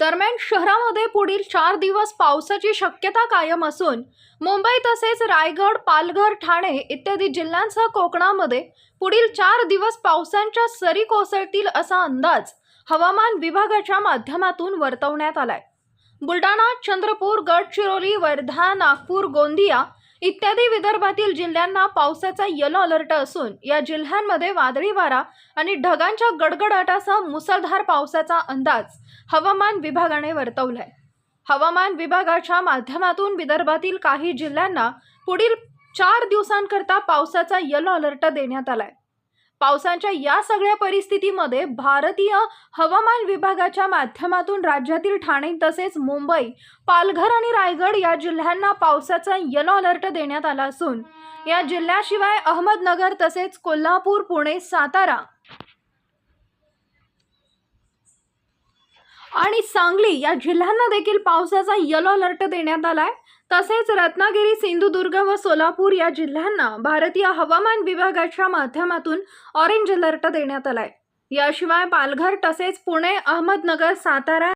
दरम्यान शहरामध्ये पुढील चार दिवस पावसाची शक्यता कायम असून मुंबई तसेच रायगड पालघर ठाणे इत्यादी जिल्ह्यांसह कोकणामध्ये पुढील चार दिवस पावसांच्या सरी कोसळतील असा अंदाज हवामान विभागाच्या माध्यमातून वर्तवण्यात आलाय. बुलढाणा चंद्रपूर गडचिरोली वर्धा नागपूर गोंदिया इत्यादी विदर्भातील जिल्ह्यांना पावसाचा येलो अलर्ट असून या जिल्ह्यांमध्ये वादळी वारा आणि ढगांच्या गडगडाटासह मुसळधार पावसाचा अंदाज हवामान विभागाने वर्तवलाय. हवामान विभागाच्या माध्यमातून विदर्भातील काही जिल्ह्यांना पुढील चार दिवसांकरता पावसाचा येलो अलर्ट देण्यात आलाय. पावसाच्या या सगळ्या परिस्थितीमध्ये भारतीय हवामान विभागाच्या माध्यमातून राज्यातील ठाणे तसेच मुंबई पालघर आणि रायगड या जिल्ह्यांना पावसाचा यलो अलर्ट देण्यात आला असून या जिल्ह्याशिवाय अहमदनगर तसेच कोल्हापूर पुणे सातारा आणि सांगली या जिल्ह्यांना देखील पावसाचा येलो अलर्ट देण्यात आलाय. तसेच रत्नागिरी सिंधुदुर्ग व सोलापूर या जिल्ह्यांना भारतीय हवामान विभागाच्या माध्यमातून ऑरेंज अलर्ट देण्यात आलाय. याशिवाय पालघर तसेच पुणे अहमदनगर सातारा